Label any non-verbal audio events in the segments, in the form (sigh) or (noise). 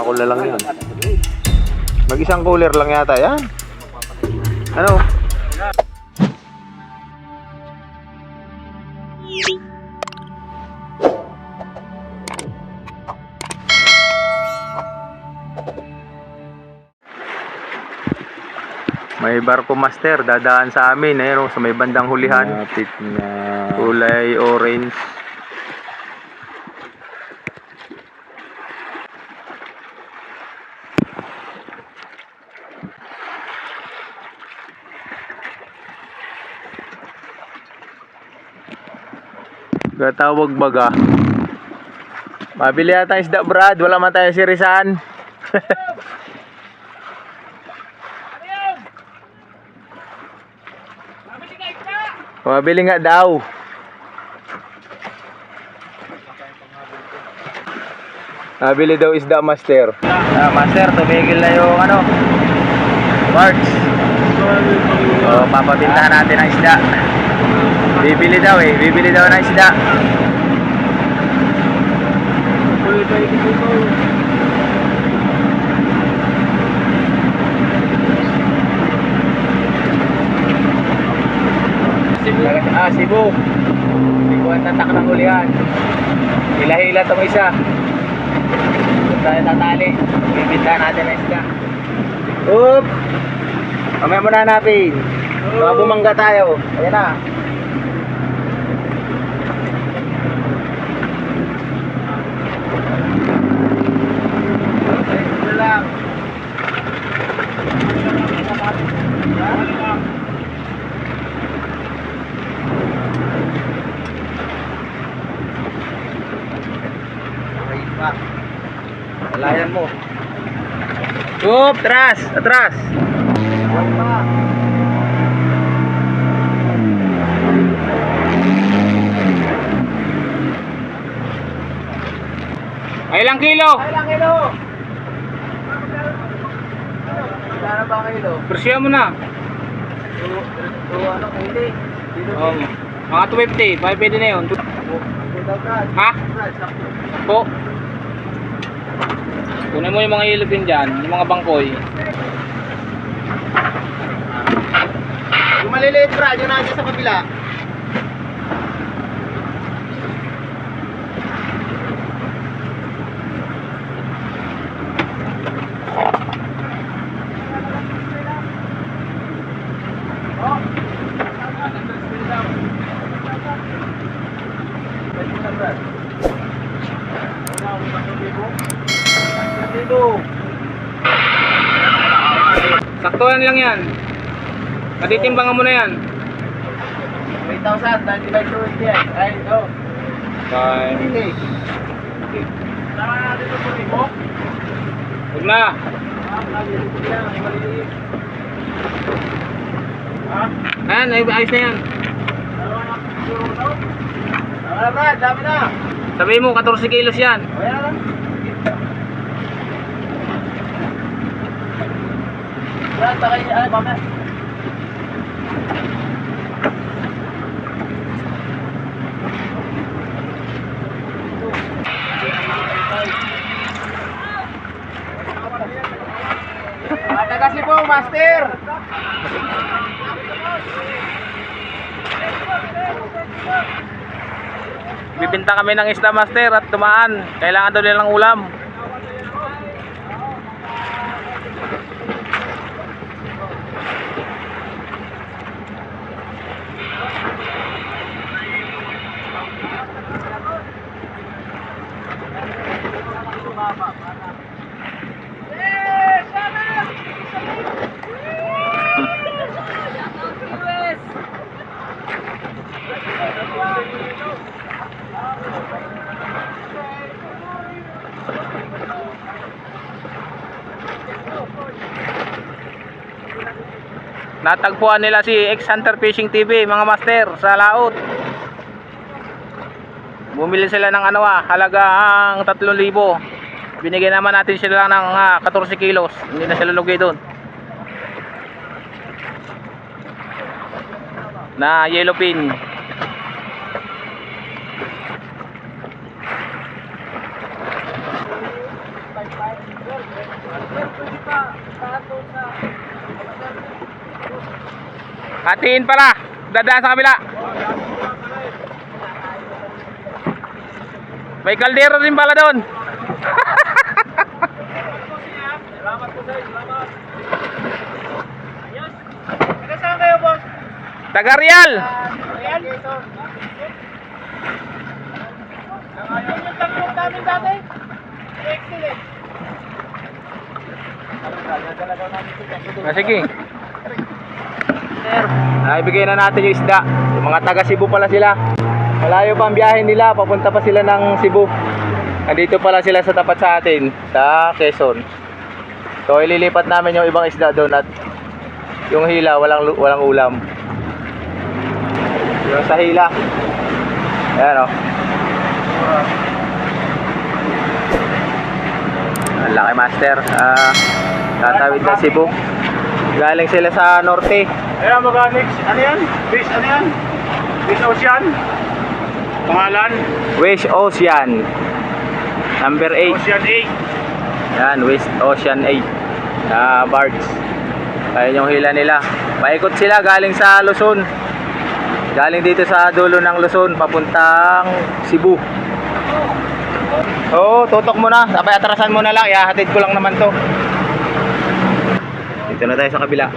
na lang yun. Mag isang cooler lang yata yan. Ano? May barko master, dadaan sa amin, eh, no, sa may bandang hulihan. Malapit na. Kulay orange. Gatawag baga. Mabili yata isda Brad, wala man tayo sirisan. (laughs) Mabili nga daw. Nabili daw isda master. Ah, master, tumigil na yung ano. Parts. Oh, papabintahan natin ang isda. Bibili daw eh, bibili daw ng isda. Ah, Cebu. Cebu ang tatak ng hulihan. Hila-hila itong isa. Doon tayo tatali. Bibinta natin ang isda. Oop! Mamaya muna hanapin. Baka bumangga tayo. Ayan na. Ito lang. Okay pa. Walayan mo. Oop! Atras! Atras! Ay ilang kilo? Ay lang kilo! Kailangan ba kilo? Presyo mo na. Ano, hindi. Mga 250. 5 pwede na yun. Ha? Po. Kunin mo yung mga ilupin dyan. Yung mga bangkoy. Yung maliliit, Brad, yung nandiyan sa kabila. Saktuhan lang yan. Patitimbangan mo na yan. 3,000, 95 to 80 yan. Ay, ito. Bye. Hindi. Tama natin ito po. Huwag na. Ah? Ayan, ay- ayos na yan. Na? Tama na, dami na. Sabihin mo, 14 kilos yan. O, yan takay niya. Ay, mamaya. Taga po, Master! Bibinta kami ng isda master at dumaan. Kailangan daw nilang ulam. Natagpuan nila si X Hunter Fishing TV, mga master, sa laot. Bumili sila ng ano ah, halaga ang 3,000. Binigyan naman natin sila ng ah, 14 kilos. Hindi na sila lugi doon. Na yellow pin. Hatiin pala. Dadaan sa kabila. May kaldero din pala doon. Saan kayo, boss? Taga Real. Ayan. Ayun yung tankong namin dati. Excellent. Ah, sige. Naibigay na natin yung isda. Yung mga taga Cebu pala sila. Malayo pa ang biyahe nila. Papunta pa sila ng Cebu. Nandito pala sila sa tapat sa atin. Sa Quezon. So ililipat namin yung ibang isda doon at yung hila walang walang ulam. Yung sa hila. Ayan o. Ang laki master. Ah, tatawid ng Cebu. Galing sila sa norte. Ayan, mechanics. Ano yan? Fish, ano yan? Fish Ocean. Pangalan? West Ocean. Number 8. Ocean 8. Yan, West Ocean 8. Na barge. Ayun yung hila nila. Paikot sila galing sa Luzon. Galing dito sa dulo ng Luzon papuntang Cebu. Oo, tutok mo na. Sabay atrasan mo na lang. Ihahatid ko lang naman to. Dito na tayo sa kabila. Mga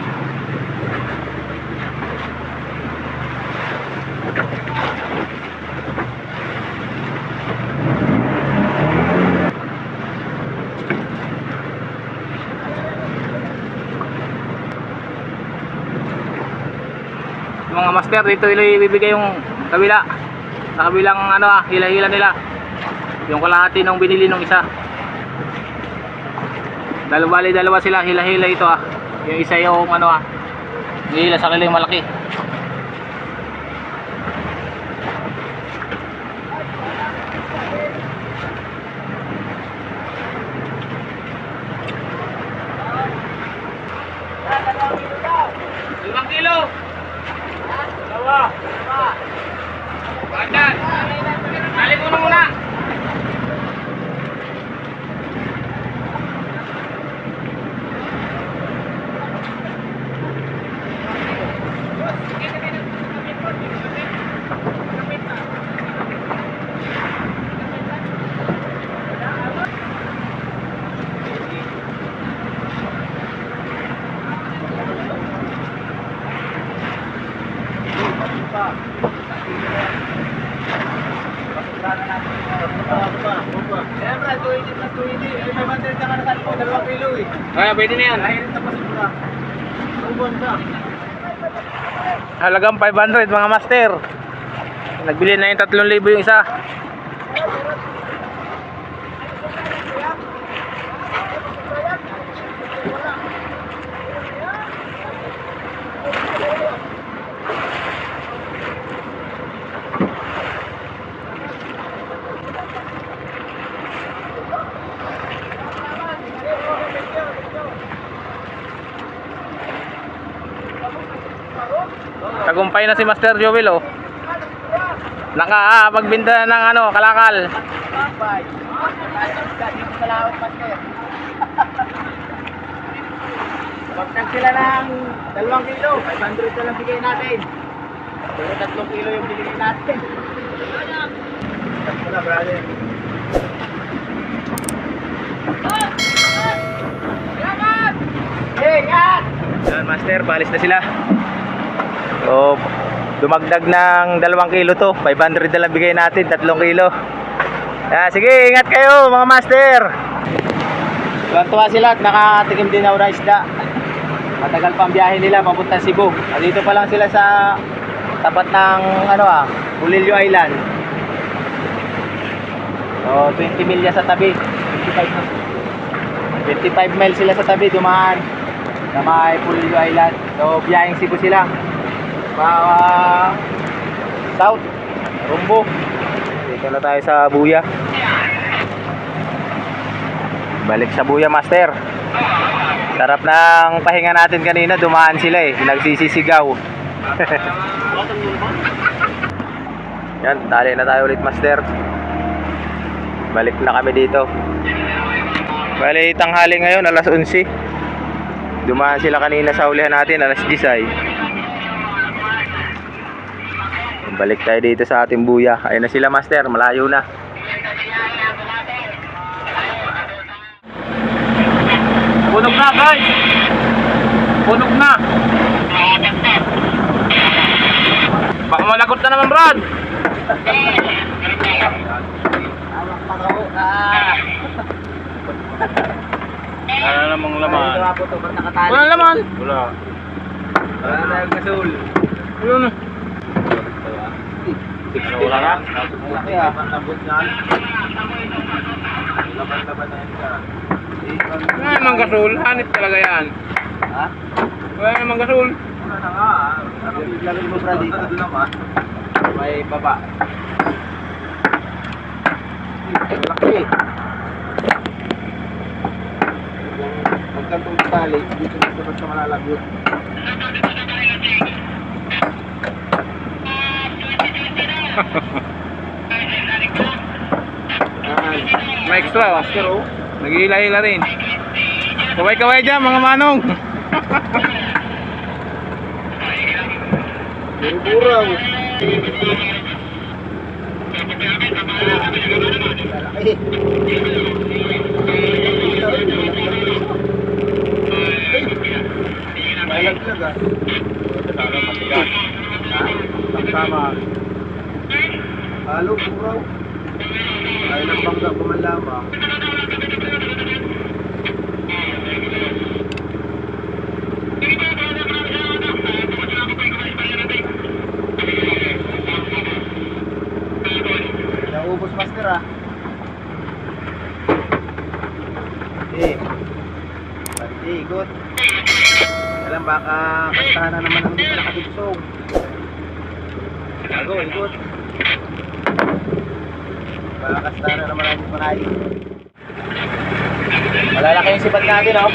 master dito ilo ibibigay yung kabila. Sa kabilang ano ah, hila-hila nila. Yung kalahati ng binili nung isa. Dalawa dalawa sila hila-hila ito ah. Yung isa yung ano ah. Hila sa kanila malaki. Limang kilo. Dalawa. Bandan. Dali mo na muna. Siyempre, 280 plus 280. Eh, may bandel ka na sa likod, 2 kilo eh. Kaya pwede na yan. Halagang 500 mga master. Nagbili na yung 3,000 yung isa. Tagumpay na si Master Joel oh. Nakapagbinta ng ano, kalakal. Bagtag sila ng 2 kilo. 500 na lang bigay natin. Pero 3 kilo yung binigay natin. Wala, brother. Hey, ingat! Yan master, palis na sila. So, dumagdag ng 2 kilo to. 500 na lang bigay natin, 3 kilo. Ah, sige, ingat kayo mga master. Tuwa sila at nakatikim din ako ng isda. Matagal pa ang biyahe nila papunta Cebu. Nandito pa lang sila sa tapat ng ano ah, Bulillo Island. So 20 milya sa tabi. 25 na. 25 miles sila sa tabi dumaan sa may Bulillo Island. So biyaheng Cebu sila. Pa south, Rumbo. Dito na tayo sa Buya. Balik sa Buya master. Sarap ng pahinga natin kanina, dumaan sila eh. Nagsisisigaw. (laughs) Yan, tali na tayo ulit master. Balik na kami dito. Bali, tanghali ngayon, alas 11. Dumaan sila kanina sa ulihan natin, alas 10 ay. Balik tayo dito sa ating buya. Ayun na sila master, malayo na. Punog na guys! Punog na! Baka malagot na naman Brad! Wala namang laman. Wala laman! Wala. Wala tayong gasol. Wala na. Wala na. Malaki ah. Tabot yan. Laban-laban na yan ka. Wala namang gasol. Hanip talaga yan. Ha? Wala namang gasol. Wala na nga ah. Lagay mo bra dito. May baba. Malaki. Huwag kang tumitali. Dito na sa malalagot. May extra oh. Naghihila-hila rin. Kaway-kaway dyan mga manong. Burang. Ah. Tama matigas. Tama. Halo, buraw. Ay, ng bangga ko man lamang. Naubos master ah. Eh. Pati, ikot. Alam baka kastahan na naman ang dito nakatugsong. Bago, ikot. Baka kastahan na naman dito makain. Malalaki yung sipat natin oh.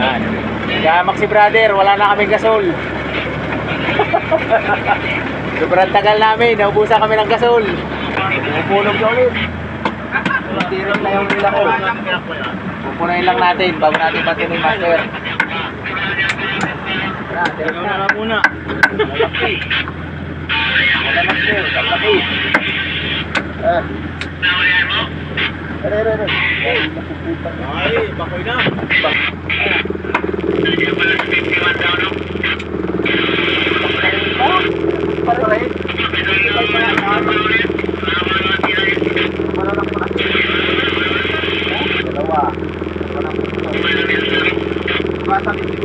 Yan. Gamak si brother, wala na kaming gasol. (laughs) Sobrang tagal namin, naubusan kami ng gasol. Pupulog na ulit. Tiro na yung nila ko. Pupunayin lang natin bago natin patuloy master. Tira na muna. (laughs) Malaki. Wala master, malaki. Ah. Are, are, are. Ay, napuputan. Ay, bakoy na. Dalawa. Bata din siguro yun ano.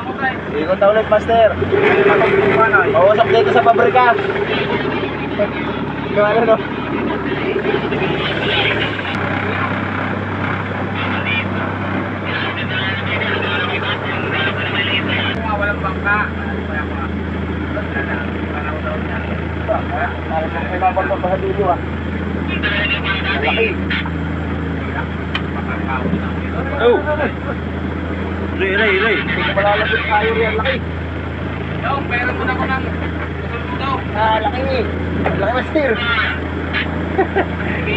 Ikot na ulit, master. Pausap dito sa pabrika. Gano'n, no? Walang bangka. May Malaki. Oh! Ray, ray, ray. Hindi ko malalabot tayo riyan. Laki. Yo, pera mo na ko ng gusto mo Ah, laki ni. Laki master.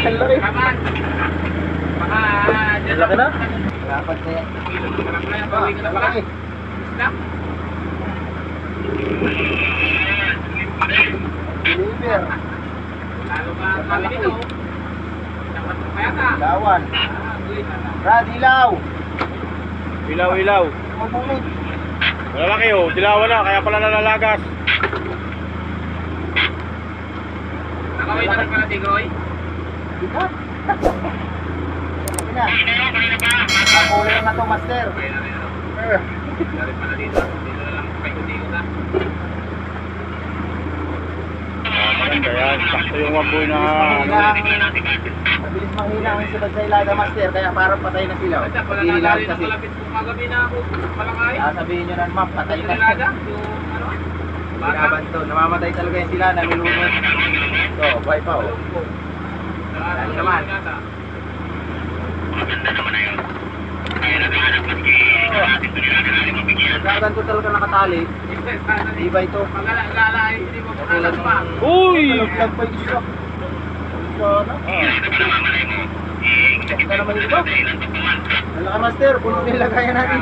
Ang laki. Kaman. Baka, laki na. Dapat na yan. Ah, ka na pala. malaki. Isda. Deliver. Lalo ba ang kami dito? Dapat mo kaya ta. Lawan. Ah, ka na. Brad, ilaw. Ilaw. Malalaki oh, dilawan na, kaya pala nalalagas. Nakawin na rin pala tigroy. Bigat. Laki na. To, master. Eh. Na rin pala dito. Dito na lang paikot-ikot na. Maganda yan, sakto yung wamboy na ano. Mabilis manghina ang sunod sa ilada, master. Kaya parang patay na sila. Ng kasi. magabi na ako. Malakay. Kaya sabihin nyo na, ma'am, patay na. Yung ano. To. Namamatay talaga yung sila, nalulunod. So, buhay pa oh. Daan naman. Nagkagan ko talaga nakatali. Iba ito. Pag-alala, hindi mo pa. Uy! Nalaglag pa yung isa. Sana. Ka naman ito. Wala ka master, puno nilagayan natin.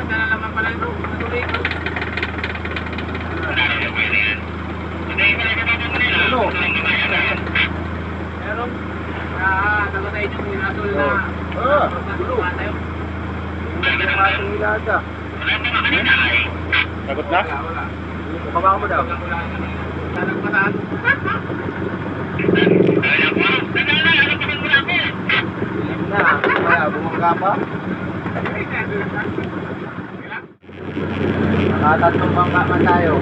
Nagdala naman pala ito. Natuloy ko. Puno. Meron. Ah, nagatay yung asol na. Ah, Gulo. Hindi yung ating nilaga. Sagot na? Baba mo daw. Wala, wala. Tanang pataan. Na, kaya bumangga pa. Nakatatlong bangka man tayo.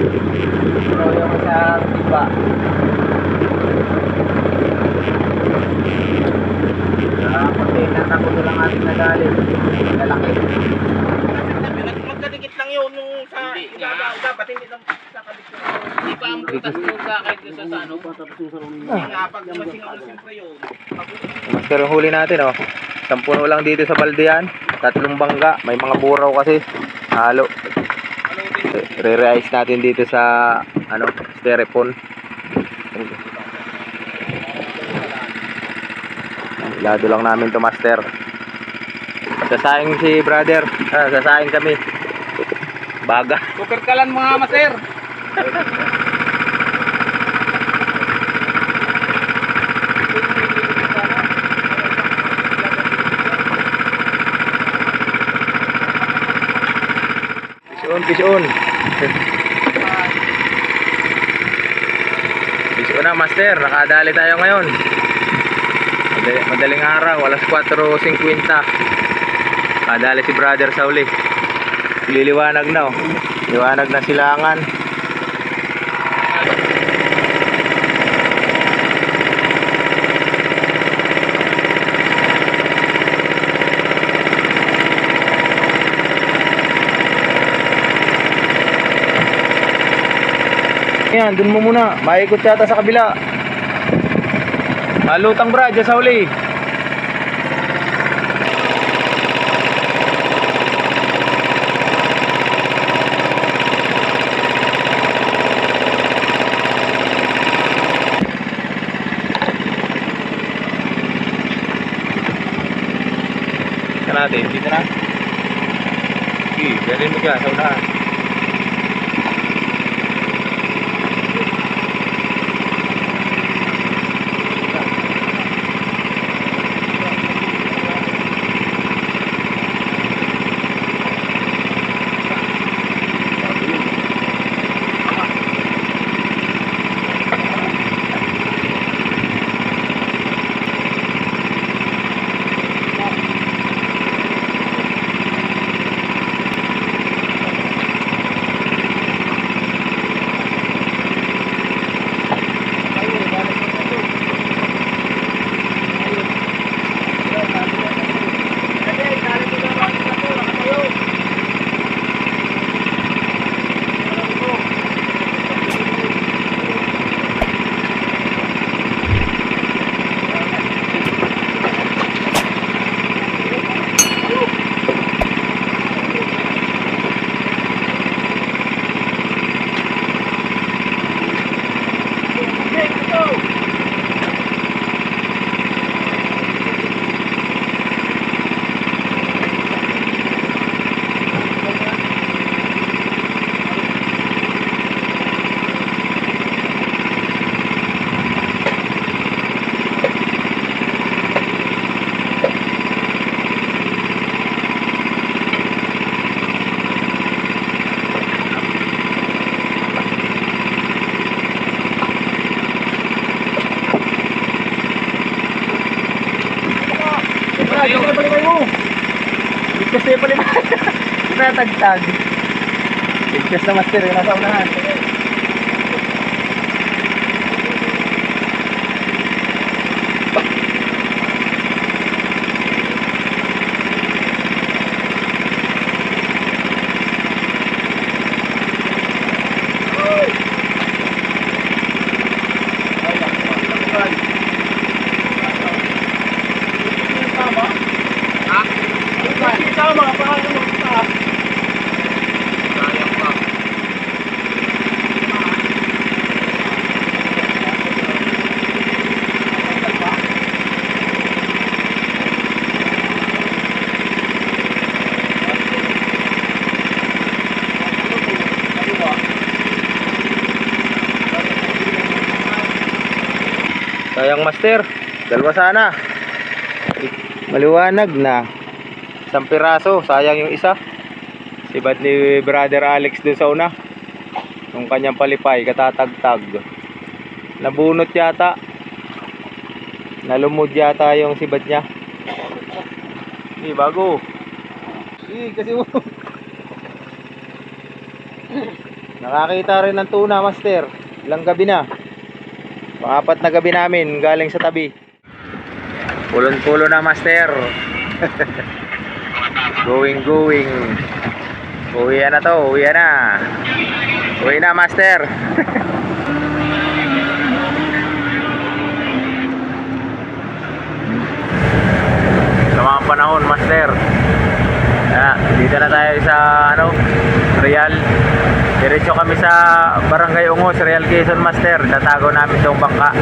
Pero yung sa iba. Sa container na puno lang ating nadali. Lalaki. Magkadikit lang yun yung sa ilaga. Dapat hindi lang sa kabit ko. Hindi pa ang butas mo sa kahit sa ano. Pag masingaw siyempre yun. Master yung huli natin oh. Isang puno lang dito sa baldean. Tatlong bangga. May mga buraw kasi. Halo. Re-re-ice natin dito sa ano, styrofoam. Lado lang namin to master. Sasaing si brother. Ah, sasaing kami. Baga. Kukerkalan mga maser. Pison, pison. Pison na master, nakadali tayo ngayon. Madali- Madaling araw, alas 4.50. Nakadali si brother sa uli. Liliwanag na oh. Liwanag na silangan. Yan, dun mo muna. Maikot yata sa kabila. Malutang bra, dyan sa uli. Ika natin, dito na. Sige, galing mo dyan, sa unahan. Natagtag. Ligtas na master, nasa unahan. Master. Dalawa sana. Maliwanag na. Isang piraso. Sayang yung isa. Sibad ni brother Alex dun sa una. Yung kanyang palipay. Katatagtag. Nabunot yata. Nalumod yata yung sibad niya. Hindi, bago. Hindi, kasi (laughs) Nakakita rin ng tuna, master. Ilang gabi na. Pangapat na gabi namin galing sa tabi. Pulon-pulo na master. going going. Uwi na to, uwi na. Uwi na master. sa mga panahon master. Ah, dito na tayo sa ano, Real. Diretso kami sa Barangay Ungos, Real Quezon Master. Tatago namin itong bangka.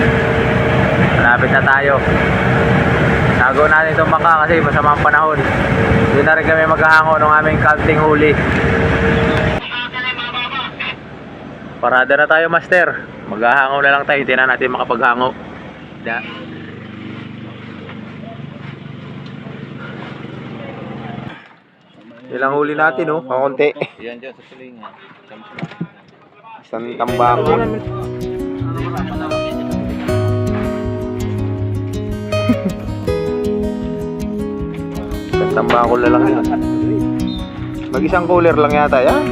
Malapit na tayo. Tago natin itong bangka kasi masama ang panahon. Doon na rin kami maghahango ng aming counting huli. Parada na tayo, Master. Maghahango na lang tayo. Hindi na natin makapaghango. Da. Ilang huli natin, oh. Kakunti. Yan dyan sa silingan. Isang tambako. Isang tambako na lang yun. Mag isang cooler lang yata yan.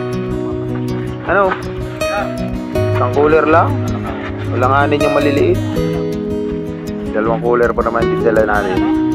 Ano? Isang cooler lang? Walang anin yung maliliit. Dalawang cooler pa naman yung dala natin.